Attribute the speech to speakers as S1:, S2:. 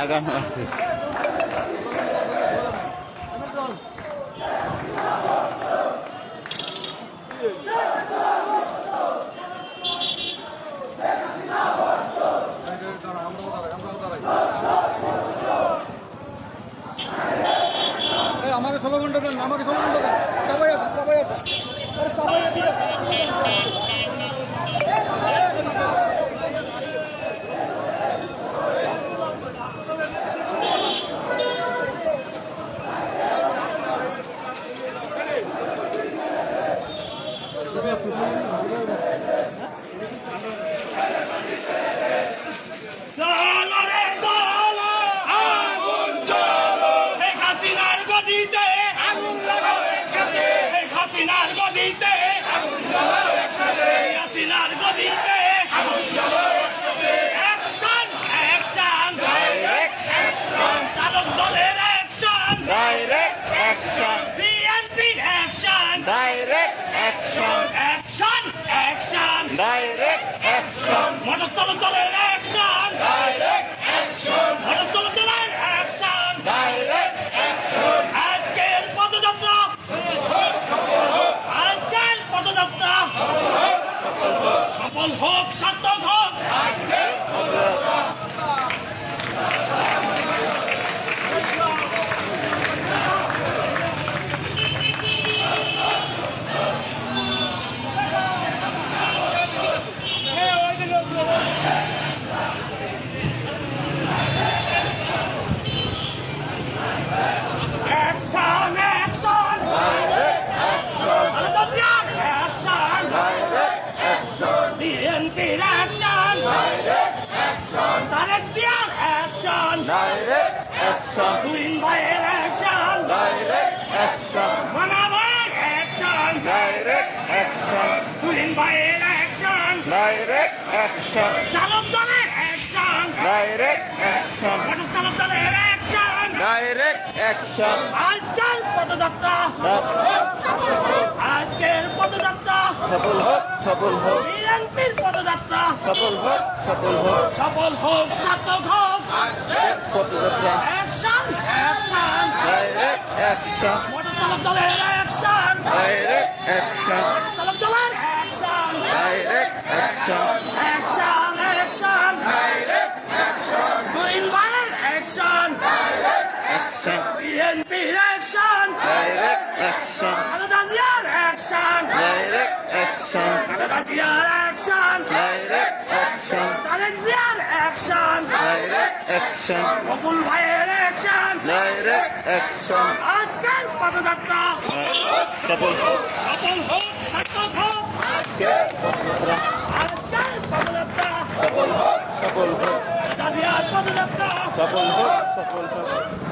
S1: জায়গা আছে।
S2: আমাকে ষোলো ঘণ্টা দেন, আমাকে ষোলো ঘণ্টা দেন। সবাই আছে সবাই আছে সবাই আছে
S3: চলো রে চলো আগুন জ্বলো শেখ হাসিনার গদিতে আগুন লাগাও একসাথে। শেখ হাসিনার গদিতে আগুন জ্বালাও একসাথে। হাসিনার গদিতে আগুন জ্বালাও একসাথে। অ্যাকশন অ্যাকশন ডাইরেক্ট অ্যাকশন চালক দলের অ্যাকশন
S1: ডাইরেক্ট অ্যাকশন
S3: বিএনপির action
S1: direct action
S3: action action
S1: direct
S3: সফল অ্যাকশন
S1: ডাইরেক্ট অ্যাকশন
S3: তুহিন ভাইয়ের অ্যাকশন
S1: ডাইরেক্ট অ্যাকশন
S3: মানাবার অ্যাকশন
S1: ডাইরেক্ট অ্যাকশন
S3: তুহিন ভাইয়ের অ্যাকশন
S1: ডাইরেক্ট অ্যাকশন
S3: চালক দলের অ্যাকশন
S1: ডাইরেক্ট অ্যাকশন
S3: চালক দলের
S1: ডাইরেক্ট অ্যাকশন।
S3: আজকের পদযাত্রা আজকের পদযাত্রা
S1: সফল হোক সফল হোক।
S3: বিএনপির পদযাত্রা
S1: সফল হোক সফল হোক।
S3: সফল হোক সার্থক হোক।
S1: পদযাত্রা।
S3: Action action.
S1: Direct action.
S3: Motor চালক দলের অ্যাকশন।
S1: Direct action.
S3: চালক দলের অ্যাকশন।
S1: Direct action.
S3: জিয়ার অ্যাকশন
S1: ডাইরেক্ট অ্যাকশন
S3: তারেক জিয়ার অ্যাকশন
S1: ডাইরেক্ট অ্যাকশন
S3: বকুল ভাইয়ের অ্যাকশন
S1: ডাইরেক্ট অ্যাকশন
S3: আজকের পদযাত্রা
S1: সফল হোক
S3: সফল হোক সার্থক হোক আজকের পদযাত্রা
S1: সফল হোক সফল হোক
S3: জিয়ার পদযাত্রা
S1: সফল হোক সফল হোক